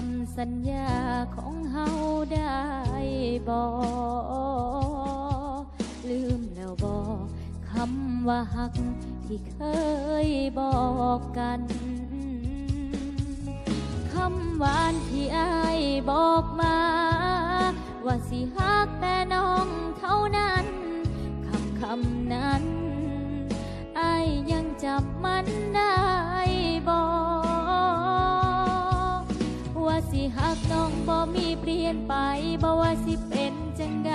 ำคำสัญญาของเฮาได้บ่ลืมแล้วบ่คำว่าหักที่เคยบอกกันคำหวานที่อายบอกมา ว่าสิหักแต่น้องเท่านั้นคำคำนั้นอายยังจับมันได้ มีเปลี่ยนไปบ่ว่าสิเป็นจังใด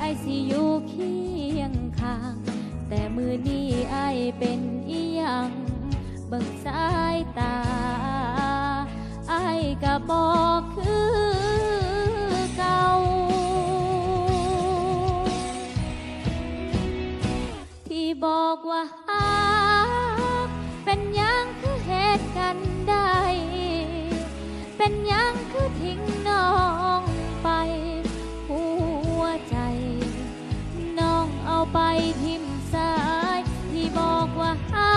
อสิอยู่เคียงข้าง แต่มือนี้ไอเป็นอีหยังเบิ่งสายตา ไอก็บอกคือเก่าที่บอกว่าฮักเป็นยังคือเหตุกันได้ เป็นยังคือทิ้ง ไปทิมสาย ที่บอกว่าฮั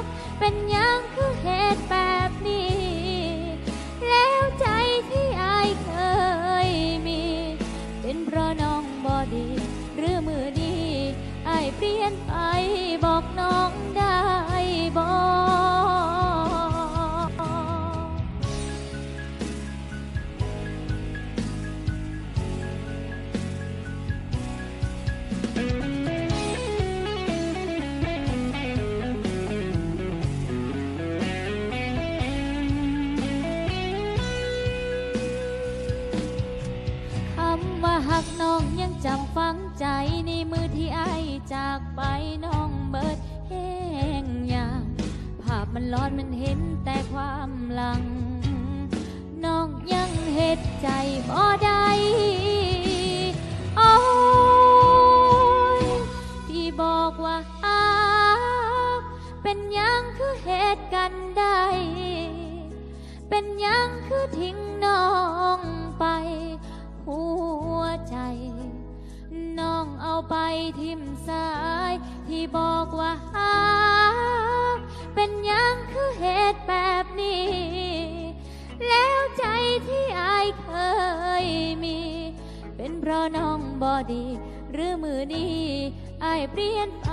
กเป็นยังคือเหตุแบบนี้ แล้วใจที่อายเคยมี เป็นเพราะน้องบอดี หรือมือดีอายเปลี่ยนไป กน้องยังจำฝังใจในมือที่ไอจากไปน้องเบิดแห้งยางภาพมันลอดมันเห็นแต่ความหลัง น้องยังเหตุใจบ่ได้โอ้ยที่บอกว่าฮักเป็นยังคือเหตุกันได้ เป็นยังคือทิ้งน้องไป หัวใจ น้องเอาไปทิมสาย ที่บอกว่าหาเป็นยังคือเหตุแบบนี้ แล้วใจที่อายเคยมี เป็นเพราะน้องบอดี หรือมือนี้อายเปลี่ยนไป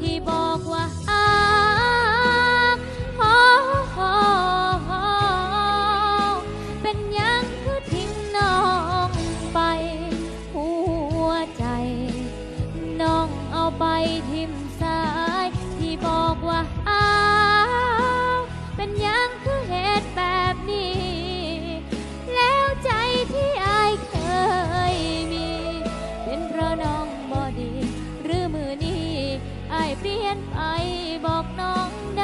ที่บอกว่าอา oh. ไปทิมสาย ที่บอกว่าอาเป็นยังคือเหตุแบบนี้ แล้วใจที่อายเคยมี เป็นเพราะน้องบอดี หรือมือนี้อายเปลี่ยนไปบอกน้องได้